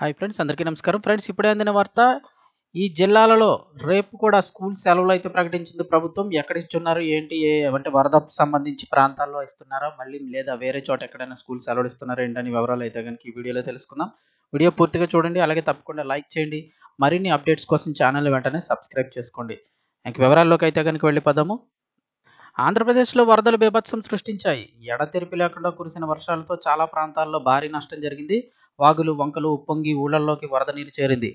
Hi friends అందరికీ నమస్కారం. Friends ఇప్పుడే అందిన వార్త ఈ జిల్లాలలో రేపు కూడా స్కూల్ సెలవులు అయితే ప్రకటించింది ప్రభుత్వం. ఎక్కడ ఇస్తున్నారు ఏంటి ఏ అంటే వరదకు సంబంధించి ప్రాంతాల్లో ఇస్తున్నారా మళ్ళీ లేదా వేరే చోట ఎక్కడైనా స్కూల్ సెలవులు ఇస్తున్నారా ఏంటని వివరాలు అయితే కనుక ఈ వీడియోలో తెలుసుకుందాం. వీడియో పూర్తిగా చూడండి అలాగే తప్పకుండా లైక్ చేయండి. మరిన్ని అప్డేట్స్ కోసం ఛానల్ వెంటనే సబ్స్క్రైబ్ చేసుకోండి. ఇంక వివరాల్లోకి అయితే కనుక వెళ్ళిపోదాము ఆంధ్రప్రదేశ్లో వరదలు బీభత్సం సృష్టించాయి. ఎడతెరిపి లేకుండా కురిసిన వర్షాలతో చాలా ప్రాంతాల్లో భారీ నష్టం జరిగింది. వాగులు వంకలు ఉప్పొంగి ఊళ్ళల్లోకి వరద నీరు చేరింది.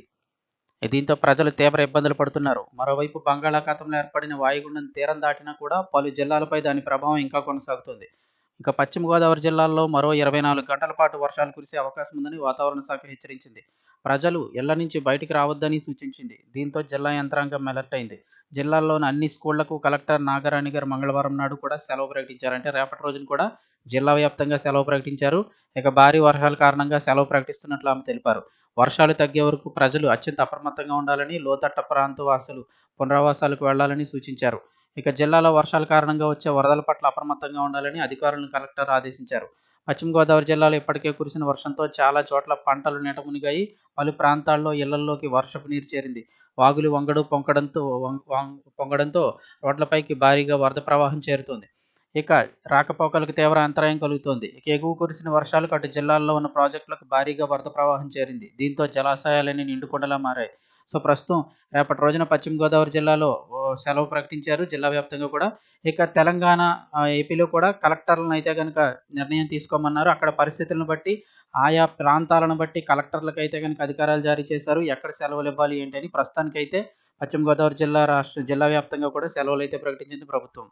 దీంతో ప్రజలు తీవ్ర ఇబ్బందులు పడుతున్నారు. మరోవైపు బంగాళాఖాతంలో ఏర్పడిన వాయుగుండం తీరం దాటినా కూడా పలు జిల్లాలపై దాని ప్రభావం ఇంకా కొనసాగుతుంది. ఇంకా పశ్చిమ గోదావరి జిల్లాల్లో మరో ఇరవై నాలుగు గంటల పాటు వర్షాలు కురిసే అవకాశం ఉందని వాతావరణ శాఖ హెచ్చరించింది. ప్రజలు ఇళ్ళ నుంచి బయటికి రావద్దని సూచించింది. దీంతో జిల్లా యంత్రాంగం అలర్ట్ అయింది. జిల్లాలోని అన్ని స్కూళ్ళకు కలెక్టర్ నాగరాణి గారు మంగళవారం నాడు కూడా సెలవు ప్రకటించారంటే రేపటి రోజున కూడా జిల్లా వ్యాప్తంగా సెలవు ప్రకటించారు. ఇక భారీ వర్షాల కారణంగా సెలవు ప్రకటిస్తున్నట్లు ఆమె తెలిపారు. వర్షాలు తగ్గే వరకు ప్రజలు అత్యంత అప్రమత్తంగా ఉండాలని లోతట్ట ప్రాంత వాసులు పునరావాసాలకు వెళ్ళాలని సూచించారు. ఇక జిల్లాలో వర్షాల కారణంగా వచ్చే వరదల పట్ల అప్రమత్తంగా ఉండాలని అధికారులను కలెక్టర్ ఆదేశించారు. పశ్చిమ గోదావరి జిల్లాలో ఇప్పటికే కురిసిన వర్షంతో చాలా చోట్ల పంటలు నీటమునిగాయి. పలు ప్రాంతాల్లో ఇళ్ళలోకి వర్షపు నీరు చేరింది. వాగులు వంగడు పొంగడంతో పొంగడంతో రోడ్లపైకి భారీగా వరద ప్రవాహం చేరుతుంది. ఇక రాకపోకలకు తీవ్ర అంతరాయం కలుగుతోంది. ఇక ఎగువ కురిసిన వర్షాలకు అటు జిల్లాల్లో ఉన్న ప్రాజెక్టులకు భారీగా వరద ప్రవాహం చేరింది. దీంతో జలాశయాలన్నీ నిండుకుండలా మారాయి. సో ప్రస్తుతం రేపటి రోజున పశ్చిమ గోదావరి జిల్లాలో సెలవు ప్రకటించారు. జిల్లా వ్యాప్తంగా కూడా. ఇక తెలంగాణ ఏపీలో కూడా కలెక్టర్లను అయితే కనుక నిర్ణయం తీసుకోమన్నారు. అక్కడ పరిస్థితులను బట్టి ఆయా ప్రాంతాలను బట్టి కలెక్టర్లకు అయితే కనుక అధికారాలు జారీ చేశారు. ఎక్కడ సెలవులు ఇవ్వాలి ఏంటి అని ప్రస్తుతానికైతే పశ్చిమ గోదావరి జిల్లా రాష్ట్ర జిల్లా వ్యాప్తంగా కూడా సెలవులు అయితే ప్రకటించింది ప్రభుత్వం.